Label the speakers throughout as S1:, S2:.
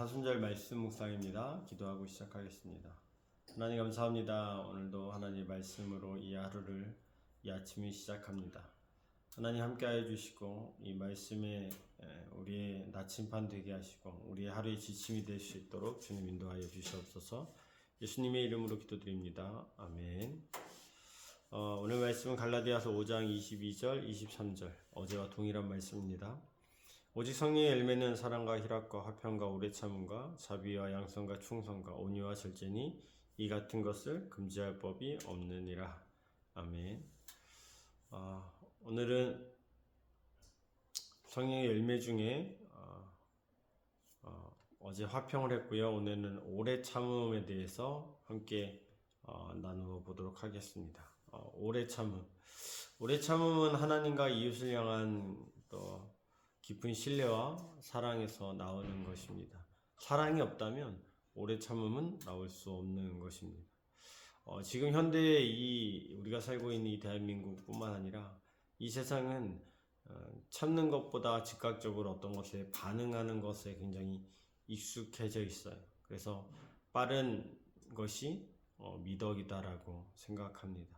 S1: 사순절 말씀 묵상입니다. 기도하고 시작하겠습니다. 하나님 감사합니다. 오늘도 하나님 말씀으로 이 하루를 이 아침이 시작합니다. 하나님 함께하여 주시고 이 말씀에 에, 우리의 나침반 되게 하시고 우리의 하루의 지침이 될 수 있도록 주님 인도하여 주시옵소서. 예수님의 이름으로 기도드립니다. 아멘. 어, 오늘 말씀은 갈라디아서 5장 22절, 23절 어제와 동일한 말씀입니다. 오직 성령의 열매는 사랑과 희락과 화평과 오래 참음과 자비와 양성과 충성과 온유와 절제니 이 같은 것을 금지할 법이 없느니라. 아멘. 아, 오늘은 성령의 열매 중에 어, 어, 어제 화평을 했고요. 오늘은 오래 참음에 대해서 함께 어, 나누어 보도록 하겠습니다. 어, 오래 참음. 오래 참음은 하나님과 이웃을 향한 또 깊은 신뢰와 사랑에서 나오는 것입니다. 사랑이 없다면 오래 참음은 나올 수 없는 것입니다. 어, 지금 현대의 이 우리가 살고 있는 이 대한민국뿐만 아니라 이 세상은 어, 참는 것보다 즉각적으로 어떤 것에 반응하는 것에 굉장히 익숙해져 있어요. 그래서 빠른 것이 어, 미덕이다라고 생각합니다.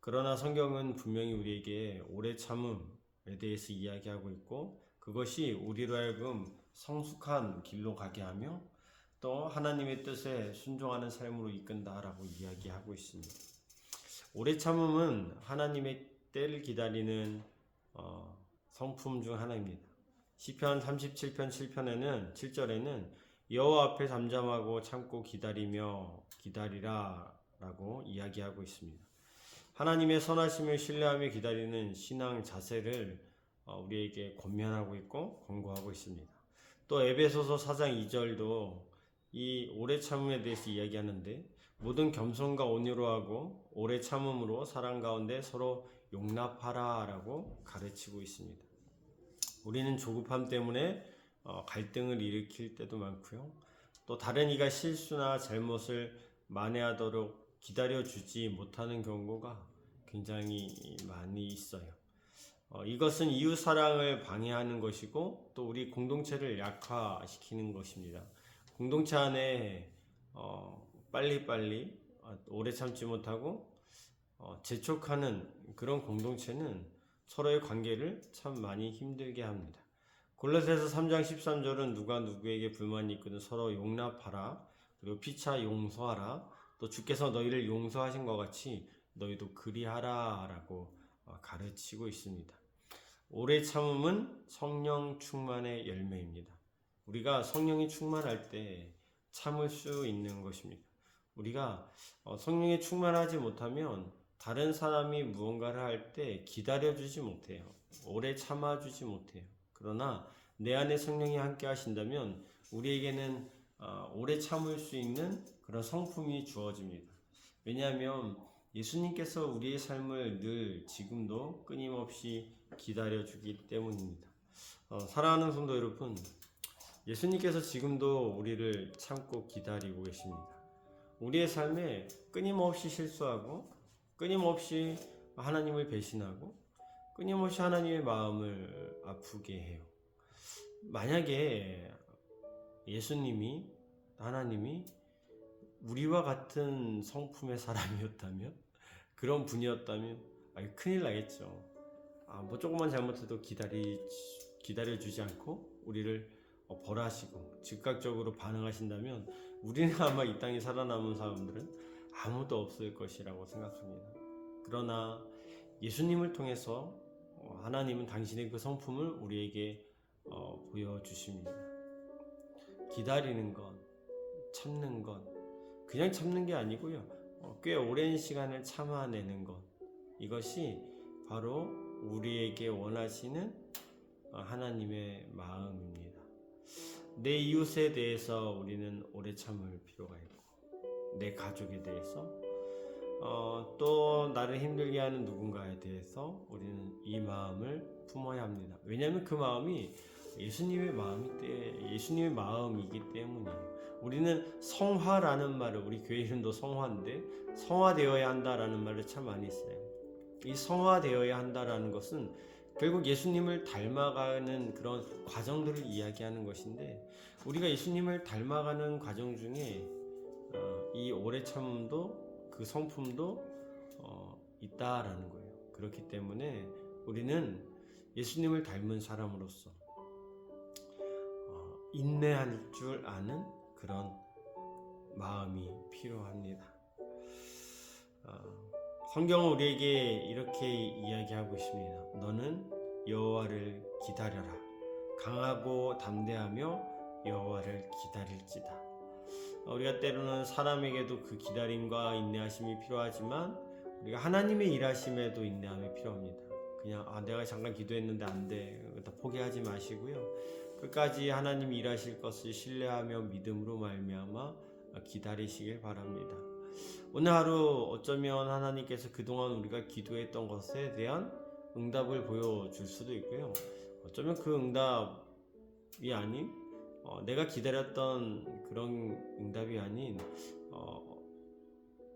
S1: 그러나 성경은 분명히 우리에게 오래 참음에 대해서 이야기하고 있고 그것이 우리로 하여금 성숙한 길로 가게 하며 또 하나님의 뜻에 순종하는 삶으로 이끈다라고 이야기하고 있습니다. 오래 참음은 하나님의 때를 기다리는 어, 성품 중 하나입니다. 시편 37편 7편에는 7절에는 여호와 앞에 잠잠하고 참고 기다리며 기다리라라고 이야기하고 있습니다. 하나님의 선하심을 신뢰하며 기다리는 신앙 자세를 어, 우리에게 권면하고 있고 권고하고 있습니다. 또 에베소서 4장 2절도 이 오래 참음에 대해서 이야기하는데 모든 겸손과 온유로 하고 오래 참음으로 사랑 가운데 서로 용납하라라고 가르치고 있습니다. 우리는 조급함 때문에 어, 갈등을 일으킬 때도 많고요. 또 다른 이가 실수나 잘못을 만회하도록 기다려 주지 못하는 경우가 굉장히 많이 있어요. 어, 이것은 이웃 사랑을 방해하는 것이고 또 우리 공동체를 약화시키는 것입니다. 공동체 안에 어, 빨리빨리 어, 오래 참지 못하고 어, 재촉하는 그런 공동체는 서로의 관계를 참 많이 힘들게 합니다. 골로새서 3장 13절은 누가 누구에게 불만이 있거든 서로 용납하라 그리고 피차 용서하라 또 주께서 너희를 용서하신 것 같이 너희도 그리하라라고 어, 가르치고 있습니다. 오래 참음은 성령 충만의 열매입니다. 우리가 성령이 충만할 때 참을 수 있는 것입니다. 우리가 어, 성령에 충만하지 못하면 다른 사람이 무언가를 할 때 기다려주지 못해요. 오래 참아주지 못해요. 그러나 내 안에 성령이 함께 하신다면 우리에게는 어, 오래 참을 수 있는 그런 성품이 주어집니다. 왜냐하면 예수님께서 우리의 삶을 늘 지금도 끊임없이 기다려주기 때문입니다. 어, 사랑하는 성도 여러분, 예수님께서 지금도 우리를 참고 기다리고 계십니다. 우리의 삶에 끊임없이 실수하고, 끊임없이 하나님을 배신하고, 끊임없이 하나님의 마음을 아프게 해요. 만약에 예수님이, 하나님이 우리와 같은 성품의 사람이었다면, 그런 분이었다면, 아유, 큰일 나겠죠. 아, 뭐 조금만 잘못해도 기다리, 기다려 주지 않고, 우리를 어, 벌하시고 즉각적으로 반응하신다면 우리는 아마 이 땅에 살아남은 사람들은 아무도 없을 것이라고 생각합니다. 그러나 예수님을 통해서 어, 하나님은 당신의 그 성품을 우리에게 어, 보여주십니다. 기다리는 것, 참는 것, 그냥 참는 게 아니고요. 어, 꽤 오랜 시간을 참아내는 것. 이것이 바로 우리에게 원하시는 어, 하나님의 마음입니다. 내 이웃에 대해서 우리는 오래 참을 필요가 있고, 내 가족에 대해서, 어, 또 나를 힘들게 하는 누군가에 대해서 우리는 이 마음을 품어야 합니다. 왜냐하면 그 마음이 예수님의 마음이 때, 예수님의 마음이기 때문이에요. 우리는 성화라는 말을 우리 교회 이름도 성화인데 성화되어야 한다라는 말을 참 많이 써요. 이 성화되어야 한다라는 것은 결국 예수님을 닮아가는 그런 과정들을 이야기하는 것인데 우리가 예수님을 닮아가는 과정 중에 어, 이 오래 참음도 그 성품도 어, 있다라는 거예요. 그렇기 때문에 우리는 예수님을 닮은 사람으로서 어, 인내할 줄 아는 그런 마음이 필요합니다. 어, 성경은 우리에게 이렇게 이야기하고 있습니다. 너는 여호와를 기다려라. 강하고 담대하며 여호와를 기다릴지다. 어, 우리가 때로는 사람에게도 그 기다림과 인내하심이 필요하지만 우리가 하나님의 일하심에도 인내함이 필요합니다. 그냥 아 내가 잠깐 기도했는데 안 돼. 다 포기하지 마시고요. 끝까지 하나님 일하실 것을 신뢰하며 믿음으로 말미암아 기다리시길 바랍니다. 오늘 하루 어쩌면 하나님께서 그동안 우리가 기도했던 것에 대한 응답을 보여줄 수도 있고요. 어쩌면 그 응답이 아닌 어, 내가 기다렸던 그런 응답이 아닌 어,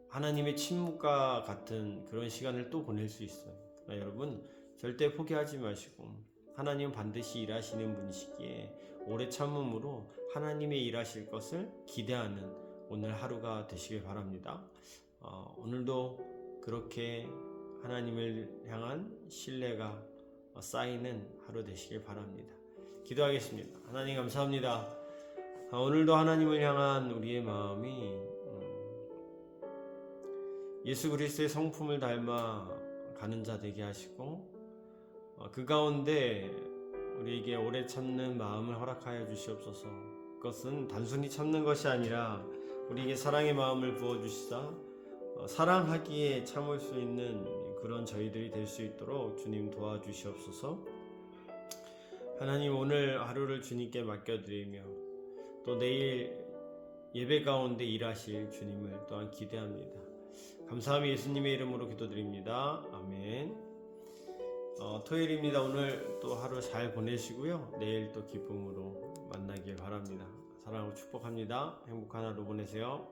S1: 하나님의 침묵과 같은 그런 시간을 또 보낼 수 있어요. 여러분 절대 포기하지 마시고 하나님은 반드시 일하시는 분이시기에 오래 참음으로 하나님의 일하실 것을 기대하는 오늘 하루가 되시길 바랍니다. 어, 오늘도 그렇게 하나님을 향한 신뢰가 쌓이는 하루 되시길 바랍니다. 기도하겠습니다. 하나님 감사합니다. 아, 오늘도 하나님을 향한 우리의 마음이 음, 예수 그리스도의 성품을 닮아 가는 자 되게 하시고 어, 그 가운데 우리에게 오래 참는 마음을 허락하여 주시옵소서. 그것은 단순히 참는 것이 아니라 우리에게 사랑의 마음을 부어 주시사 어, 사랑하기에 참을 수 있는 그런 저희들이 될 수 있도록 주님 도와주시옵소서. 하나님 오늘 하루를 주님께 맡겨드리며 또 내일 예배 가운데 일하실 주님을 또한 기대합니다. 감사함이 예수님의 이름으로 기도드립니다. 아멘. 어, 토요일입니다. 오늘 또 하루 잘 보내시고요. 내일 또 기쁨으로 만나길 바랍니다. 사랑하고 축복합니다. 행복한 하루 보내세요.